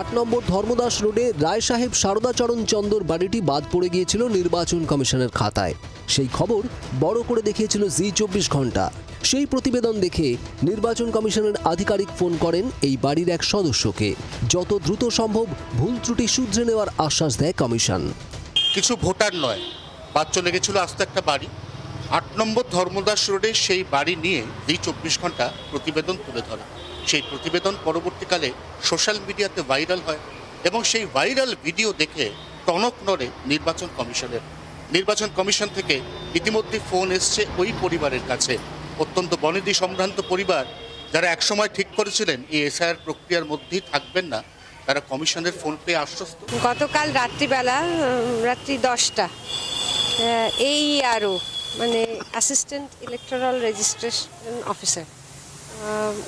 আট নম্বর ধর্মদাস রোডে রায় সাহেব সারদাচরণ চন্দর বাড়িটি বাদ পড়ে গিয়েছিল নির্বাচন কমিশনের খাতায়। সেই খবর বড় করে দেখিয়েছিল জি চব্বিশ ঘণ্টা সেই প্রতিবেদন দেখে নির্বাচন কমিশনের আধিকারিক ফোন করেন এই বাড়ির এক সদস্যকে। যত দ্রুত সম্ভব ভুল ত্রুটি শুধরে নেওয়ার আশ্বাস দেয় কমিশন। কিছু ভোটার নয় বাদ চলে গেছিল আস্তে একটা বাড়ি। আট নম্বর ধর্মদাস রোডে সেই বাড়ি নিয়ে এই চব্বিশ ঘণ্টা প্রতিবেদন তুলে ধরে। সেই প্রতিবেদন পরবর্তীকালে সোশ্যাল মিডিয়াতে ভাইরাল হয় এবং সেই ভাইরাল ভিডিও দেখে টনক নড়ে নির্বাচন কমিশনের। নির্বাচন কমিশন থেকে ইতিমধ্যে ফোন এসছে ওই পরিবারের কাছে। অত্যন্ত বনেদি সম্ভ্রান্ত পরিবার যারা একসময় ঠিক করেছিলেন এই এসআইআর প্রক্রিয়ার মধ্যেই থাকবেন না, তারা কমিশনের ফোন পেয়ে আশ্বস্ত। গতকাল রাত্রিবেলা রাত্রি দশটা এই আরও মানে অ্যাসিস্ট্যান্ট ইলেকট্রাল রেজিস্ট্রেশন অফিসার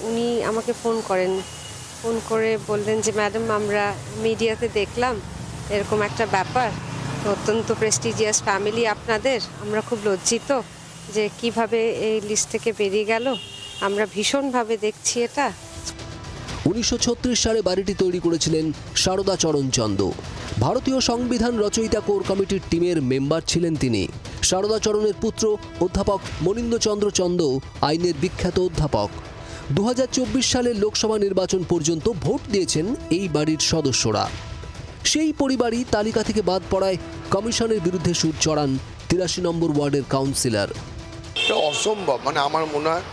উনি আমাকে ফোন করেন। ফোন করে বললেন যে ম্যাডাম আমরা মিডিয়াতে দেখলাম এরকম একটা ব্যাপার অত্যন্ত প্রেস্টিজিয়াস ফ্যামিলি আপনাদের। আমরা খুব লজ্জিত যে কীভাবে এই লিস্ট থেকে বেরিয়ে গেল। আমরা ভীষণভাবে দেখছি এটা। উনিশশো ছত্রিশ সালে বাড়িটি তৈরি করেছিলেন সারদা চরণ চন্দ। ভারতীয় সংবিধান রচয়িতা কোর কমিটির টিমের মেম্বার ছিলেন তিনি। সারদা চরণের পুত্র অধ্যাপক মনীন্দ্রচন্দ্র চন্দ আইনের বিখ্যাত অধ্যাপক। দু হাজার চব্বিশ সালের লোকসভা নির্বাচন পর্যন্ত ভোট দিয়েছেন এই বাড়ির সদস্যরা। সেই পরিবারই তালিকা থেকে বাদ পড়ায় কমিশনের বিরুদ্ধে সুর চড়ান তিরাশি নম্বর ওয়ার্ডের কাউন্সিলর। অসম্ভব মানে আমার মনে হয়,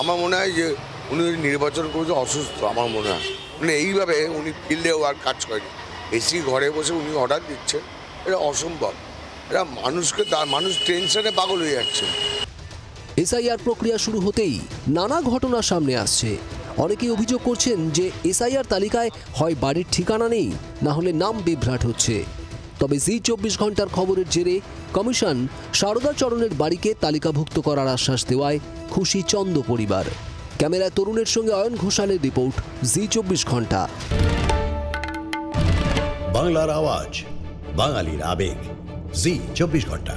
আমার মনে হয় যে উনি নির্বাচন করেছে অসুস্থ, আমার মনে হয়। মানে এইভাবে উনি ফিল্ডেও আর কাজ করেনি। এসি ঘরে বসে উনি অর্ডার দিচ্ছেন, এটা অসম্ভব। এটা মানুষকে মানুষ টেনশনে পাগল হয়ে যাচ্ছে। এসআইআর প্রক্রিয়া শুরু হতেই নানা ঘটনা সামনে আসছে। অনেকেই অভিযোগ করছেন যে এসআইআর তালিকায় হয় বাড়ির ঠিকানা নেই না হলে নাম বিভ্রাট হচ্ছে। তবে জি চব্বিশ ঘণ্টার খবরের জেরে কমিশন সারদা চরণের বাড়িকে তালিকাভুক্ত করার আশ্বাস দেওয়ায় খুশি চন্দ পরিবার। ক্যামেরায় তরুণের সঙ্গে অয়ন ঘোষালের রিপোর্ট জি চব্বিশ ঘণ্টা। বাংলার আওয়াজ বাঙালির আবেগ। জি চব্বিশ ঘণ্টা।